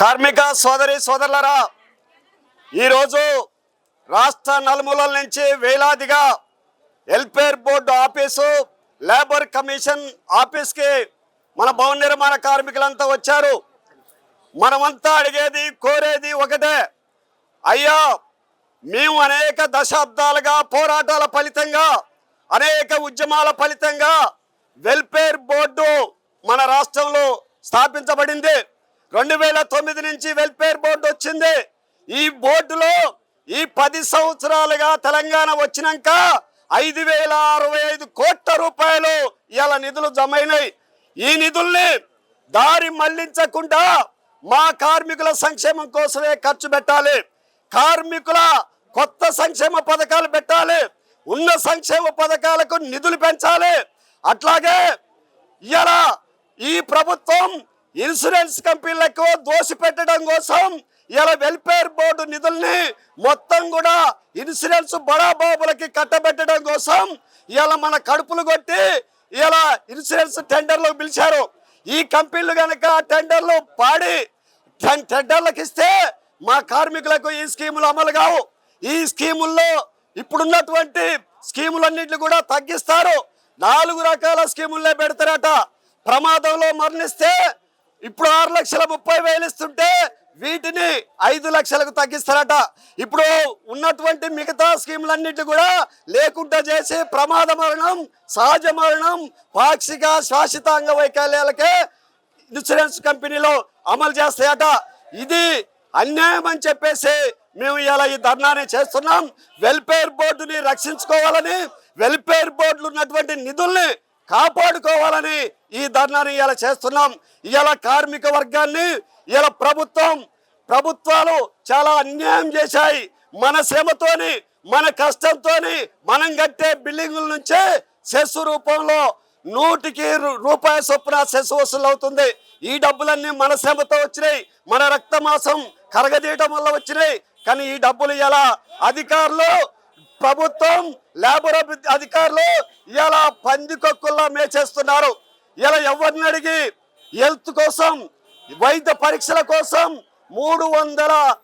కార్మిక సోదరి సోదరులరా ఈరోజు రాష్ట్ర నలుమూలల నుంచి వేలాదిగా welfare board office labour commission ఆఫీస్కి మన భవన నిర్మాణ కార్మికులంతా వచ్చారు. మనమంతా అడిగేది కోరేది ఒకటే అయ్యా మేము అనేక దశాబ్దాలుగా పోరాటాల ఫలితంగా అనేక ఉద్యమాల ఫలితంగా వెల్ఫేర్ బోర్డు మన రాష్ట్రంలో స్థాపించబడింది. రెండు వేల తొమ్మిది నుంచి వెల్ఫేర్ బోర్డు వచ్చింది. ఈ బోర్డులో ఈ పది సంవత్సరాలుగా తెలంగాణ వచ్చినాక ఐదు వేల అరవై ఐదు కోట్ల రూపాయలు ఇలా నిధులు జమైనాయి. ఈ నిధుల్ని దారి మళ్ళించకుండా మా కార్మికుల సంక్షేమం కోసమే ఖర్చు పెట్టాలి. కార్మికుల కొత్త సంక్షేమ పథకాలు పెట్టాలి. ఉన్న సంక్షేమ పథకాలకు నిధులు పెంచాలి. అట్లాగే ఇలా ఈ ప్రభుత్వం ఇన్సూరెన్స్ కంపెనీలకు దోషి పెట్టడం కోసం ఇలా వెల్ఫేర్ బోర్డు నిధుల్ని మొత్తం కూడా ఇన్సూరెన్స్ బడాబాబులకి కట్టబెట్టడం కోసం ఇలా మన కడుపులు కొట్టి ఇలా ఇన్సూరెన్స్ టెండర్లు పిలిచారు. ఈ కంపెనీలు కనుక టెండర్లు పాడి టెండర్లకు ఇస్తే మా కార్మికులకు ఈ స్కీములు అమలు కావు. ఈ స్కీముల్లో ఇప్పుడున్నటువంటి స్కీములన్నింటినీ కూడా తగ్గిస్తారు. నాలుగు రకాల స్కీముల్లో పెడతారట. ప్రమాదంలో మరణిస్తే ఇప్పుడు ఆరు లక్షల ముప్పై వేలు ఇస్తుంటే వీటిని ఐదు లక్షలకు తగ్గిస్తారట. ఇప్పుడు ఉన్నటువంటి మిగతా స్కీములన్నిటి కూడా లేకుండా చేసి ప్రమాద మరణం సహజ మరణం పాక్షిక శాశ్వత అంగవైకల్యాలకే ఇన్సూరెన్స్ కంపెనీలో అమలు చేస్తాయట. ఇది అన్యాయం అని చెప్పేసి మేము ఇలా ఈ ధర్నాన్ని చేస్తున్నాం. వెల్ఫేర్ బోర్డుని రక్షించుకోవాలని వెల్ఫేర్ బోర్డులు ఉన్నటువంటి నిధుల్ని కాపాడుకోవాలని ఈ ధర్నాన్ని ఇలా చేస్తున్నాం. ఇలా కార్మిక వర్గాన్ని ఇలా ప్రభుత్వం ప్రభుత్వాలు చాలా అన్యాయం చేశాయి. మన శ్రమతోని మన కష్టంతోని మనం కట్టే బిల్డింగుల నుంచే సెస్ రూపంలో నూటికి రు- రూపాయి చొప్పున సెస్ వసూలు అవుతుంది. ఈ డబ్బులన్నీ మన శ్రమతో వచ్చినాయి. మన రక్తమాసం కరగదీయడం వల్ల వచ్చినాయి. కానీ ఈ డబ్బులు ఎలా అధికారులు ప్రభుత్వం లేబర్ అధికారులు ఇలా పందికొక్కుల్లా మేచేస్తున్నారు. ఇలా ఎవరిని అడిగి హెల్త్ కోసం వైద్య పరీక్షల కోసం మూడు వందల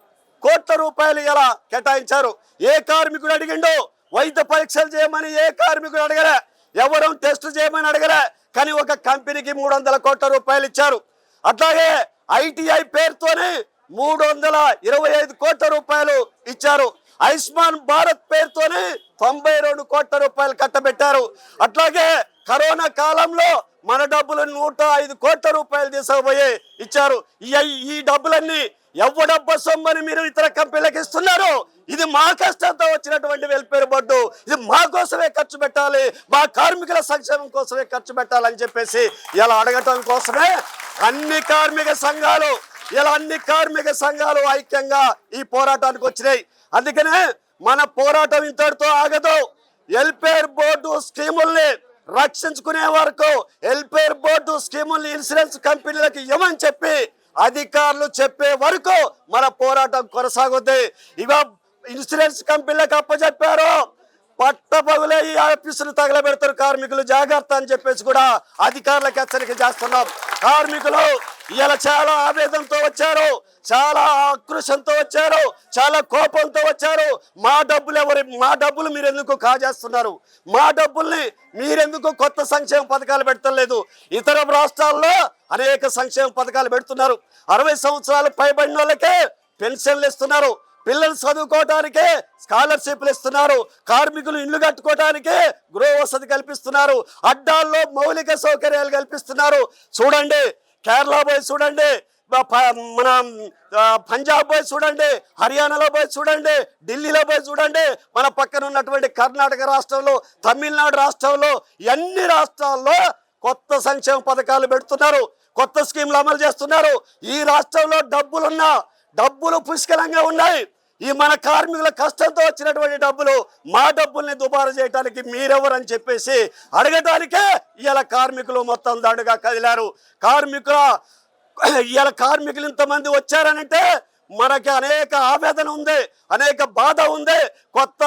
కోట్ల రూపాయలు ఇలా కేటాయించారు. ఏ కార్మికుడు అడిగిండో? వైద్య పరీక్షలు చేయమని ఏ కార్మికుడు అడగలే? ఎవరు టెస్ట్ చేయమని అడగలే? కానీ ఒక కంపెనీకి మూడు వందల కోట్ల రూపాయలు ఇచ్చారు. అట్లాగే ఐటీఐ పేరుతోనే మూడు వందల ఇరవై ఐదు కోట్ల రూపాయలు ఇచ్చారు. ఆయుష్మాన్ భారత్ పేరుతోనే తొంభై రెండు కోట్ల రూపాయలు కట్టబెట్టారు. అట్లాగే కరోనా కాలంలో మన డబ్బులు నూట ఐదు కోట్ల రూపాయలు తీసుకుపోయి ఇచ్చారు. ఈ- ఈ డబ్బులన్నీ ఎవడబ్బ సొమ్మని మీరు ఇతర కంపెనీలకు ఇస్తున్నారు? ఇది మా కష్టంతో వచ్చినటువంటి వెల్ఫేర్ బోర్డు. ఇది మా కోసమే ఖర్చు పెట్టాలి. మా కార్మికుల సంక్షేమం కోసమే ఖర్చు పెట్టాలని చెప్పేసి ఇలా అడగటం కోసమే అన్ని కార్మిక సంఘాలు ఇలా అన్ని కార్మిక సంఘాలు ఐక్యంగా ఈ పోరాటానికి వచ్చినాయి. అందుకనే మన పోరాటం ఇంతటితో ఆగదు. వెల్ఫేర్ బోర్డు స్కీముల్ని రక్షించుకునే వరకు వెల్ఫేర్ బోర్డు స్కీముల్ని ఇన్సూరెన్స్ కంపెనీలకు ఇవ్వమని చెప్పి అధికారులు చెప్పే వరకు మన పోరాటం కొనసాగుద్ది. ఇవ ఇన్సూరెన్స్ కంపెనీలకు అప్పచెప్పారు పట్టపగులే ఈ ఆఫీసులు తగలబెడతారు కార్మికులు. జాగ్రత్త అని చెప్పేసి కూడా అధికారులకు హెచ్చరిక చేస్తున్నాం. కార్మికులు ఇలా చాలా ఆవేదనతో వచ్చారు చాలా ఆక్రోషంతో వచ్చారు చాలా కోపంతో వచ్చారు. మా డబ్బులు ఎవరి మా డబ్బులు మీరు ఎందుకు కాజేస్తున్నారు? మా డబ్బుల్ని మీరెందుకు కొత్త సంక్షేమ పథకాలు పెడతలేదు? ఇతర రాష్ట్రాల్లో అనేక సంక్షేమ పథకాలు పెడుతున్నారు. అరవై సంవత్సరాలు పైబడిన వాళ్ళకే పెన్షన్లు ఇస్తున్నారు. పిల్లలు చదువుకోవటానికే స్కాలర్షిప్లు ఇస్తున్నారు. కార్మికులు ఇల్లు కట్టుకోవటానికే గృహ వసతి కల్పిస్తున్నారు. అడ్డాల్లో మౌలిక సౌకర్యాలు కల్పిస్తున్నారు. చూడండి కేరళ పోయి చూడండి మన పంజాబ్ పోయి చూడండి హర్యానాలో పోయి చూడండి ఢిల్లీలో పోయి చూడండి మన పక్కన ఉన్నటువంటి కర్ణాటక రాష్ట్రంలో తమిళనాడు రాష్ట్రంలో అన్ని రాష్ట్రాల్లో కొత్త సంక్షేమ పథకాలు పెడుతున్నారు కొత్త స్కీములు అమలు చేస్తున్నారు ఈ రాష్ట్రంలో డబ్బులున్నా డబ్బులు పుష్కలంగా ఉన్నాయి. ఈ మన కార్మికుల కష్టంతో వచ్చినటువంటి డబ్బులు మా డబ్బుల్ని దుబారా చేయడానికి మీరెవరని చెప్పేసి అడగడానికే ఇలా కార్మికులు మొత్తం దండుగా కదిలారు. కార్మికుల ఇలా కార్మికులు ఇంతమంది వచ్చారనంటే మనకి అనేక ఆవేదన ఉంది అనేక బాధ ఉంది. కొత్త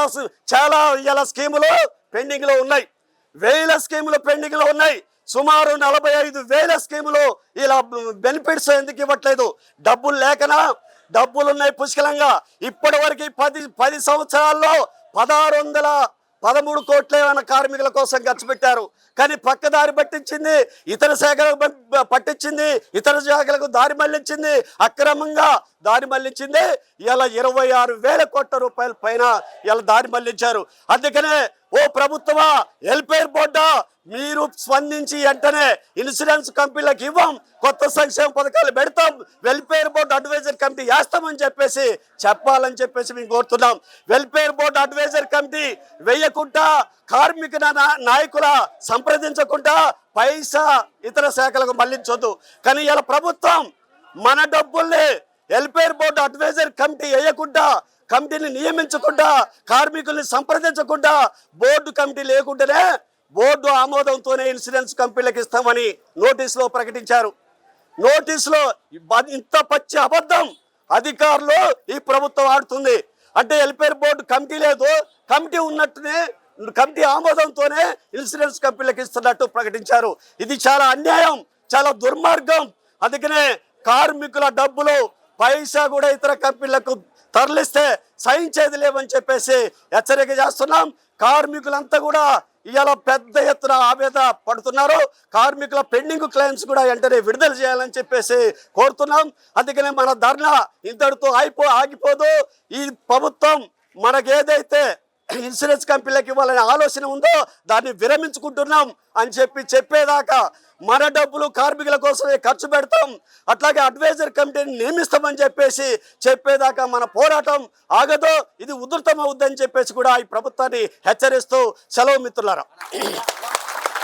చాలా ఇలా స్కీములు పెండింగ్లో ఉన్నాయి. వేల స్కీములు పెండింగ్లో ఉన్నాయి. సుమారు నలభై ఐదు వేల స్కీములు ఇలా బెనిఫిట్స్ ఎందుకు ఇవ్వట్లేదు? డబ్బులు లేకనా? డబ్బులు ఉన్నాయి పుష్కలంగా. ఇప్పటి వరకు పది పది సంవత్సరాల్లో పదహారు వందల పదమూడు కోట్ల ఏమైనా కార్మికుల కోసం ఖర్చు పెట్టారు. కానీ పక్క దారి పట్టించింది ఇతర శాఖలకు పట్టించింది ఇతర శాఖలకు దారి మళ్ళించింది అక్రమంగా దారి మళ్ళించింది. ఇలా ఇరవై ఆరు వేల కోట్ల రూపాయల పైన ఇలా దారి మళ్ళించారు. అందుకనే ఓ ప్రభుత్వమా వెల్ఫేర్ బోర్డా మీరు స్పందించి వెంటనే ఇన్సూరెన్స్ కంపెనీలకు ఇవ్వం కొత్త సంక్షేమ పథకాలు పెడతాం వెల్ఫేర్ బోర్డు అడ్వైజర్ కమిటీ వేస్తామని చెప్పేసి చెప్పాలని చెప్పేసి మేము కోరుతున్నాం. వెల్ఫేర్ బోర్డు అడ్వైజర్ కమిటీ వేయకుండా కార్మిక నాయకుల సంప్రదించకుండా పైసా ఇతర శాఖలకు మళ్ళించొద్దు. కానీ ఇలా ప్రభుత్వం మన డబ్బుల్ని వెల్ఫేర్ బోర్డు అడ్వైజర్ కమిటీ వేయకుండా కమిటీని నియమించకుండా కార్మికుల్ని సంప్రదించకుండా బోర్డు కమిటీ లేకుండానే బోర్డు ఆమోదంతోనే ఇన్సూరెన్స్ కంపెనీలకు ఇస్తామని నోటీసులో ప్రకటించారు. నోటీసులో ఇంత పచ్చి అబద్ధం అధికారులు ఈ ప్రభుత్వం ఆడుతుంది. అంటే వెల్ఫేర్ బోర్డు కమిటీ లేదు కమిటీ ఉన్నట్టునే కమిటీ ఆమోదంతోనే ఇన్సూరెన్స్ కంపెనీలకు ఇస్తున్నట్టు ప్రకటించారు. ఇది చాలా అన్యాయం చాలా దుర్మార్గం. అందుకనే కార్మికుల డబ్బులు పైసా కూడా ఇతర కంపెనీలకు తరలిస్తే సహించేది లేవని చెప్పేసి హెచ్చరిక చేస్తున్నాం. కార్మికులంతా కూడా ఇవాళ పెద్ద ఎత్తున ఆవేద పడుతున్నారు. కార్మికుల పెండింగ్ క్లెయిమ్స్ కూడా వెంటనే విడుదల చేయాలని చెప్పేసి కోరుతున్నాం. అందుకనే మన ధర్నా ఇంతటితో అయిపో ఆగిపోదు. ఈ ప్రభుత్వం మనకేదైతే ఇన్సూరెన్స్ కంపెనీలకు ఇవ్వాలనే ఆలోచన ఉందో దాన్ని విరమించుకుంటున్నాం అని చెప్పి చెప్పేదాకా మన డబ్బులు కార్మికుల కోసమే ఖర్చు పెడతాం. అట్లాగే అడ్వైజర్ కమిటీని నియమిస్తామని చెప్పేసి చెప్పేదాకా మన పోరాటం ఆగదు. ఇది ఉధృతం అవుద్దని చెప్పేసి కూడా ఈ ప్రభుత్వాన్ని హెచ్చరిస్తూ సెలవు మిత్రులారా.